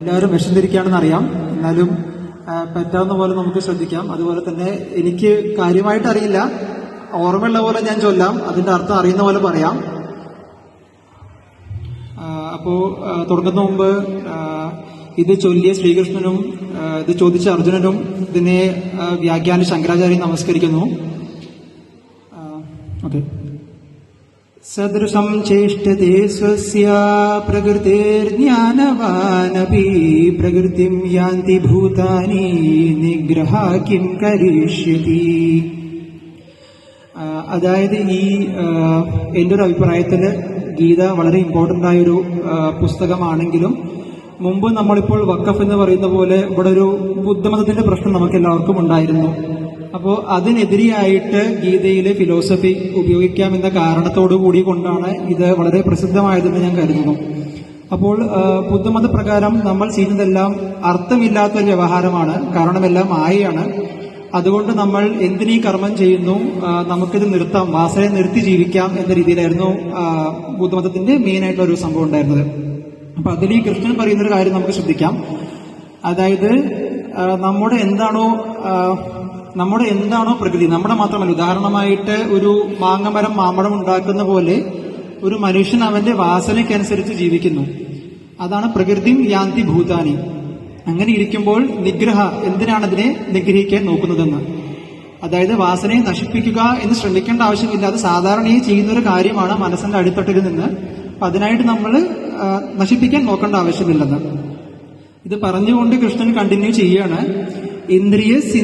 എല്ലാവരും വിശന്നിരിക്കുകയാണെന്ന് അറിയാം. എന്നാലും പറ്റാവുന്ന പോലെ നമുക്ക് ശ്രദ്ധിക്കാം. അതുപോലെ തന്നെ എനിക്ക് കാര്യമായിട്ട് അറിയില്ല. ഓർമ്മയുള്ള പോലെ ഞാൻ ചൊല്ലാം. അതിന്റെ അർത്ഥം അറിയുന്ന പോലെ പറയാം. അപ്പോ തുടങ്ങുന്ന മുമ്പ് ഇത് ചൊല്ലിയ ശ്രീകൃഷ്ണനും ഇത് ചോദിച്ച അർജുനനും ഇതിനെ വ്യാഖ്യാന ശങ്കരാചാര്യം നമസ്കരിക്കുന്നു. ഓക്കെ സദൃശം ചേഷ്ടത്തെ സ്വസ്യ പ്രകൃതിർജ്ഞാനവാനപി. പ്രകൃതിം യാന്തി ഭൂതാനി നിഗ്രഹ കിം കരിഷ്യതി. അതായത് ഈ എന്റെ ഒരു അഭിപ്രായത്തിൽ ഗീത വളരെ ഇമ്പോർട്ടന്റ് ആയൊരു പുസ്തകമാണെങ്കിലും മുമ്പ് നമ്മളിപ്പോൾ വക്കഫ് എന്ന് പറയുന്ന പോലെ ഇവിടെ ഒരു ബുദ്ധമതത്തിന്റെ പ്രശ്നം നമുക്ക് എല്ലാവർക്കും ഉണ്ടായിരുന്നു. അപ്പോൾ അതിനെതിരെയായിട്ട് ഗീതയിലെ ഫിലോസഫി ഉപയോഗിക്കാം എന്ന കാരണത്തോടു കൂടി കൊണ്ടാണ് ഇത് വളരെ പ്രസിദ്ധമായതെന്ന് ഞാൻ കരുതുന്നു. അപ്പോൾ ബുദ്ധമത പ്രകാരം നമ്മൾ ചെയ്യുന്നതെല്ലാം അർത്ഥമില്ലാത്ത ഒരു വ്യവഹാരമാണ്. കാരണമെല്ലാം മായയാണ്. അതുകൊണ്ട് നമ്മൾ എന്തിനീ കർമ്മം ചെയ്യുന്നു? നമുക്കിത് നിർത്താം. വാസനയെ നിർത്തി ജീവിക്കാം എന്ന രീതിയിലായിരുന്നു ബുദ്ധമതത്തിന്റെ മെയിൻ ആയിട്ടുള്ള ഒരു സംഭവം ഉണ്ടായിരുന്നത്. അപ്പൊ അതിൽ ഈ കൃഷ്ണൻ പറയുന്ന ഒരു കാര്യം നമുക്ക് ശ്രദ്ധിക്കാം. അതായത് നമ്മുടെ എന്താണോ നമ്മുടെ എന്താണോ പ്രകൃതി നമ്മുടെ മാത്രമല്ല ഉദാഹരണമായിട്ട് ഒരു മാങ്ങമരം മാമ്പഴം ഉണ്ടാക്കുന്ന പോലെ ഒരു മനുഷ്യൻ അവന്റെ വാസനയ്ക്കനുസരിച്ച് ജീവിക്കുന്നു. അതാണ് പ്രകൃതി യാന്തി ഭൂതാനി. അങ്ങനെ ഇരിക്കുമ്പോൾ നിഗ്രഹ എന്തിനാണ് അതിനെ നിഗ്രഹിക്കാൻ നോക്കുന്നതെന്ന്? അതായത് വാസനയെ നശിപ്പിക്കുക എന്ന് ശ്രമിക്കേണ്ട ആവശ്യമില്ല. അത് സാധാരണയായി ചെയ്യുന്ന ഒരു കാര്യമാണ് മനസ്സിന്റെ അടിത്തട്ടിൽ നിന്ന്. അപ്പൊ അതിനായിട്ട് നമ്മൾ നശിപ്പിക്കാൻ നോക്കേണ്ട ആവശ്യമില്ലെന്ന്. ഇത് പറഞ്ഞുകൊണ്ട് കൃഷ്ണൻ കണ്ടിന്യൂ ചെയ്യാണ് ഇന്ദ്രിയസ്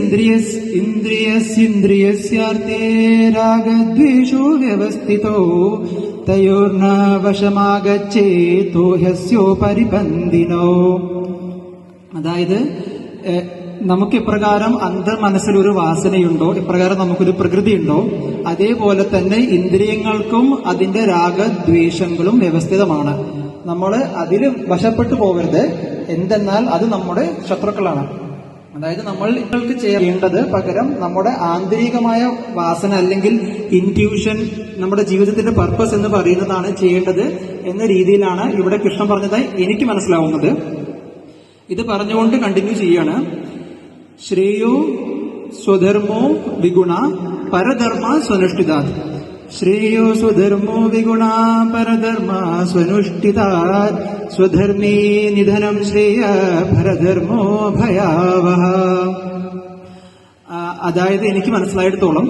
ഇന്ദ്രിയസ്യാർത്ഥേ രാഗദ്വേഷോ വ്യവസ്ഥിതോ തയോർന വശമാകച്ചേതോ ഹ്യസ്യോ പരിബന്ധിനോ അതായത് നമുക്ക് ഇപ്രകാരം അന്തർ മനസ്സിലൊരു വാസനയുണ്ടോ? ഇപ്രകാരം നമുക്കൊരു പ്രകൃതിയുണ്ടോ? അതേപോലെ തന്നെ ഇന്ദ്രിയങ്ങൾക്കും അതിന്റെ രാഗദ്വേഷങ്ങളും വ്യവസ്ഥിതമാണ്. നമ്മൾ അതിൽ വശപ്പെട്ടു പോകരുത്. എന്തെന്നാൽ അത് നമ്മുടെ ശത്രുക്കളാണ്. അതായത് നമ്മൾക്ക് ചെയ്യേണ്ടത് പകരം നമ്മുടെ ആന്തരികമായ വാസന അല്ലെങ്കിൽ ഇന്റ്യൂഷൻ നമ്മുടെ ജീവിതത്തിന്റെ പർപ്പസ് എന്ന് പറയുന്നതാണ് ചെയ്യേണ്ടത് എന്ന രീതിയിലാണ് ഇവിടെ കൃഷ്ണൻ പറഞ്ഞത് എനിക്ക് മനസ്സിലാവുന്നത്. ഇത് പറഞ്ഞുകൊണ്ട് കണ്ടിന്യൂ ചെയ്യാണ്. ശ്രേയോ സ്വധർമ്മോ വിഗുണ പരധർമ്മ സ്വനുഷ്ഠിതാത്. ശ്രേയോ സ്വധർമ്മോ വിഗുണാ പരധർമ്മ സ്വനുഷ്ഠിതാത് സ്വധർമ്മേ നിധനം ശ്രേയ പരധർമ്മോ ഭയാവഹ. അതായത് എനിക്ക് മനസ്സിലായിടത്തോളം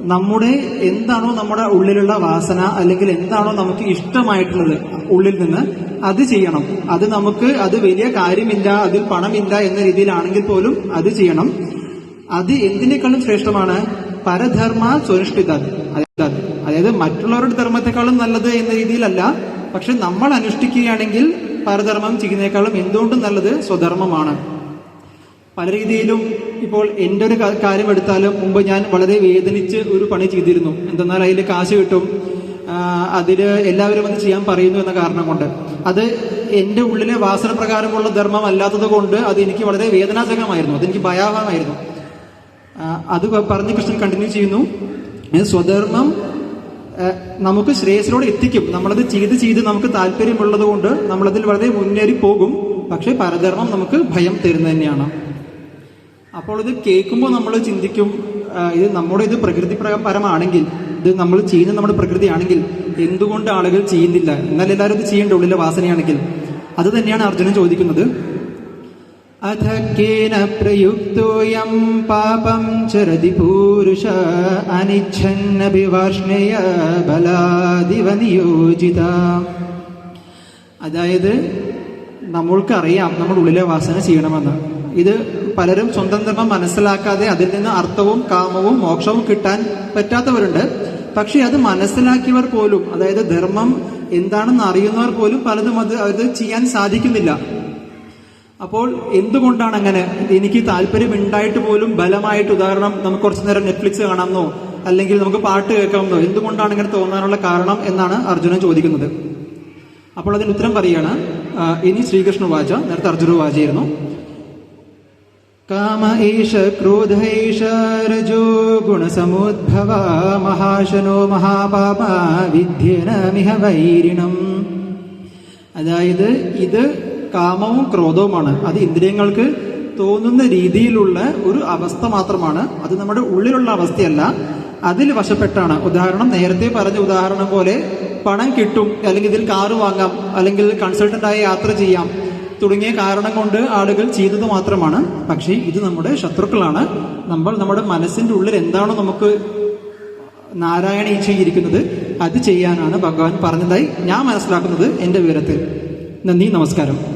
നമ്മുടെ എന്താണോ നമ്മുടെ ഉള്ളിലുള്ള വാസന അല്ലെങ്കിൽ എന്താണോ നമുക്ക് ഇഷ്ടമായിട്ടുള്ളത് ഉള്ളിൽ നിന്ന് അത് ചെയ്യണം. അത് നമുക്ക് അത് വലിയ കാര്യമില്ല അതിൽ പണമില്ല എന്ന രീതിയിലാണെങ്കിൽ പോലും അത് ചെയ്യണം. അത് എന്തിനേക്കാളും ശ്രേഷ്ഠമാണ്? പരധർമ്മ സ്വനുഷ്ഠിത അതായത് മറ്റുള്ളവരുടെ ധർമ്മത്തെക്കാളും നല്ലത് എന്ന രീതിയിലല്ല. പക്ഷെ നമ്മൾ അനുഷ്ഠിക്കുകയാണെങ്കിൽ പരധർമ്മം ചെയ്യുന്നതിനേക്കാളും എന്തുകൊണ്ടും നല്ലത് സ്വധർമ്മമാണ്. പല രീതിയിലും ഇപ്പോൾ എന്റെ ഒരു കാര്യം എടുത്താലും മുമ്പ് ഞാൻ വളരെ വേദനിച്ച് ഒരു പണി ചെയ്തിരുന്നു. എന്തെന്നാൽ അതിൽ കാശ് കിട്ടും. അതിൽ എല്ലാവരും അത് ചെയ്യാൻ പറയുന്നു എന്ന കാരണം കൊണ്ട്. അത് എന്റെ ഉള്ളിലെ വാസന പ്രകാരമുള്ള ധർമ്മം അല്ലാത്തത് കൊണ്ട് അത് എനിക്ക് വളരെ വേദനാജകമായിരുന്നു അതെനിക്ക് ഭയാവഹമായിരുന്നു. ആ, അത് പറഞ്ഞ് കൃഷ്ണൻ കണ്ടിന്യൂ ചെയ്യുന്നു. സ്വധർമ്മം നമുക്ക് ശ്രേയസിനോട് എത്തിക്കും. നമ്മളത് ചെയ്ത് ചെയ്ത് നമുക്ക് താല്പര്യമുള്ളത് കൊണ്ട് നമ്മളതിൽ വളരെ മുന്നേറി പോകും. പക്ഷെ പരധർമ്മം നമുക്ക് ഭയം തരുന്നത് തന്നെയാണ്. അപ്പോൾ ഇത് കേൾക്കുമ്പോൾ നമ്മൾ ചിന്തിക്കും ഇത് നമ്മുടെ ഇത് പ്രകൃതി പരമാണെങ്കിൽ ഇത് നമ്മൾ ചെയ്യുന്ന നമ്മുടെ പ്രകൃതിയാണെങ്കിൽ എന്തുകൊണ്ട് ആളുകൾ ചെയ്യുന്നില്ല? എന്നാൽ എല്ലാവരും ഇത് ചെയ്യേണ്ട ഉള്ളിലെ വാസനയാണെങ്കിൽ. അത് തന്നെയാണ് അർജുനൻ ചോദിക്കുന്നത്. കേന പ്രയുക്തോയം പാപം ചരതി പൂരുഷ അനിച്ഛന്നഭിവാർഷ്ണയ ബലാദിവ നിയോജിത അതായത് നമ്മൾക്കറിയാം നമ്മൾ ഉള്ളിലെ വാസന ചെയ്യണമെന്ന്. ഇത് പലരും സ്വന്തം ധർമ്മം മനസ്സിലാക്കാതെ അതിൽ നിന്ന് അർത്ഥവും കാമവും മോക്ഷവും കിട്ടാൻ പറ്റാത്തവരുണ്ട്. പക്ഷെ അത് മനസ്സിലാക്കിയവർ പോലും അതായത് ധർമ്മം എന്താണെന്ന് അറിയുന്നവർ പോലും പലതും അത് അത് ചെയ്യാൻ സാധിക്കുന്നില്ല. അപ്പോൾ എന്തുകൊണ്ടാണ് അങ്ങനെ എനിക്ക് താല്പര്യം ഉണ്ടായിട്ട് പോലും ബലമായിട്ട് ഉദാഹരണം നമുക്ക് കുറച്ചു നേരം നെറ്റ്ഫ്ലിക്സ് കാണാമെന്നോ അല്ലെങ്കിൽ നമുക്ക് പാട്ട് കേൾക്കാമെന്നോ എന്തുകൊണ്ടാണ് ഇങ്ങനെ തോന്നാനുള്ള കാരണം എന്നാണ് അർജുനൻ ചോദിക്കുന്നത്. അപ്പോൾ അതിന് ഉത്തരം പറയുകയാണ് ഇനി ശ്രീകൃഷ്ണ വാച നേരത്തെ അർജുന വാചയായിരുന്നു. കാമ ഏഷ ക്രോധ ഏഷ രജോ ഗുണസമുദ്ഭവ മഹാശനോ മഹാപാപ വിദ്യനമിഹ വൈരിണം. അതായത് ഇത് കാമവും ക്രോധവുമാണ്. അത് ഇന്ദ്രിയങ്ങൾക്ക് തോന്നുന്ന രീതിയിലുള്ള ഒരു അവസ്ഥ മാത്രമാണ്. അത് നമ്മുടെ ഉള്ളിലുള്ള അവസ്ഥയല്ല. അതിൽ വശപ്പെട്ടാണ്. ഉദാഹരണം നേരത്തെ പറഞ്ഞ ഉദാഹരണം പോലെ പണം കിട്ടും അല്ലെങ്കിൽ ഇതിൽ കാറ് വാങ്ങാം അല്ലെങ്കിൽ കൺസൾട്ടന്റായി യാത്ര ചെയ്യാം. തുടങ്ങിയ കാരണം കൊണ്ട് ആളുകൾ ചെയ്തത് മാത്രമാണ്. പക്ഷേ ഇത് നമ്മുടെ ശത്രുക്കളാണ്. നമ്മൾ നമ്മുടെ മനസ്സിന്റെ ഉള്ളിൽ എന്താണോ നമുക്ക് നാരായണ ഈച്ചയിരിക്കുന്നത് അത് ചെയ്യാനാണ് ഭഗവാൻ പറഞ്ഞതായി ഞാൻ മനസ്സിലാക്കുന്നത് എന്റെ വിവരത്തിൽ. നന്ദി നമസ്കാരം.